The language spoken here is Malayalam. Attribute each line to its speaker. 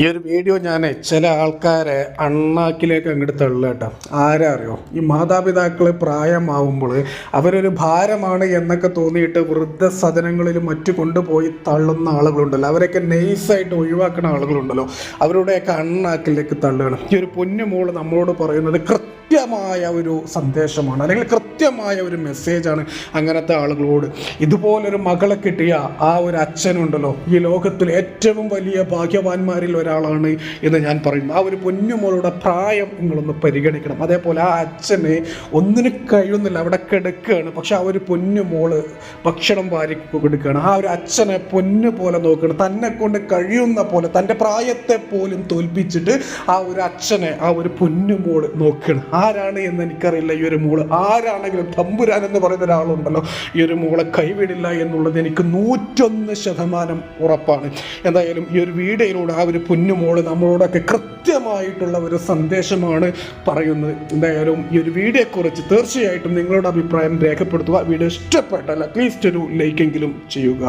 Speaker 1: ഈ ഒരു വീഡിയോ ഞാൻ ചില ആൾക്കാരെ അണ്ണാക്കിലേക്ക് അങ്ങോട്ട് തള്ളുക കേട്ടോ. ആരാ അറിയോ ഈ മാതാപിതാക്കൾ പ്രായമാവുമ്പോൾ അവരൊരു ഭാരമാണ് എന്നൊക്കെ തോന്നിയിട്ട് വൃദ്ധസദനങ്ങളിലും മറ്റു കൊണ്ടുപോയി തള്ളുന്ന ആളുകളുണ്ടല്ലോ. അവരൊക്കെ നൈസായിട്ട് ഒഴിവാക്കുന്ന ആളുകളുണ്ടല്ലോ. അവരുടെയൊക്കെ അണ്ണാക്കിലേക്ക് തള്ളുകയാണ്. ഈ ഒരു പൊന്നുമോൾ നമ്മളോട് പറയുന്നത് കൃത്യമായ ഒരു സന്ദേശമാണ് അല്ലെങ്കിൽ കൃത്യമായ ഒരു മെസ്സേജാണ് അങ്ങനത്തെ ആളുകളോട്. ഇതുപോലൊരു മകളെ കിട്ടിയ ആ ഒരു അച്ഛനുണ്ടല്ലോ. ഈ ലോകത്തിൽ ഏറ്റവും വലിയ ഭാഗ്യവാന്മാരിൽ ഒരാളാണ് എന്ന് ഞാൻ പറയുന്നു. ആ ഒരു പൊന്നുമോളുടെ പ്രായം നിങ്ങളൊന്ന് പരിഗണിക്കണം. അതേപോലെ ആ അച്ഛനെ ഒന്നിനും കഴിയുന്നില്ല. അവിടെ കിടക്കുകയാണ്. പക്ഷെ ആ ഒരു പൊന്നുമോൾ ഭക്ഷണം വാരി കൊടുക്കുകയാണ്. ആ ഒരു അച്ഛനെ പൊന്നു പോലെ നോക്കുകയാണ്. തന്നെ കൊണ്ട് കഴിയുന്ന പോലെ തന്റെ പ്രായത്തെ പോലും തോൽപ്പിച്ചിട്ട് ആ ഒരു അച്ഛനെ ആ ഒരു പൊന്നുമോൾ നോക്കുകയാണ്. ആരാണ് എന്ന് എനിക്കറിയില്ല ഈ ഒരു മോൾ. ആരാണെങ്കിലും തമ്പുരാൻ എന്ന് പറയുന്ന ഒരാളുണ്ടല്ലോ. ഈ ഒരു മോളെ കൈവിടില്ല എന്നുള്ളത് എനിക്ക് നൂറ്റൊന്ന് ശതമാനം ഉറപ്പാണ്. എന്തായാലും ഈ ഒരു വീഡിയോയിലൂടെ ആ ഒരു പൊന്നുമോൾ നമ്മളോടൊക്കെ കൃത്യമായിട്ടുള്ള ഒരു സന്ദേശമാണ് പറയുന്നത്. എന്തായാലും ഈ ഒരു വീഡിയോയെക്കുറിച്ച് തീർച്ചയായിട്ടും നിങ്ങളുടെ അഭിപ്രായം രേഖപ്പെടുത്തുക. വീഡിയോ ഇഷ്ടപ്പെട്ടാൽ അറ്റ്ലീസ്റ്റ് ഒരു ലൈക്കെങ്കിലും ചെയ്യുക.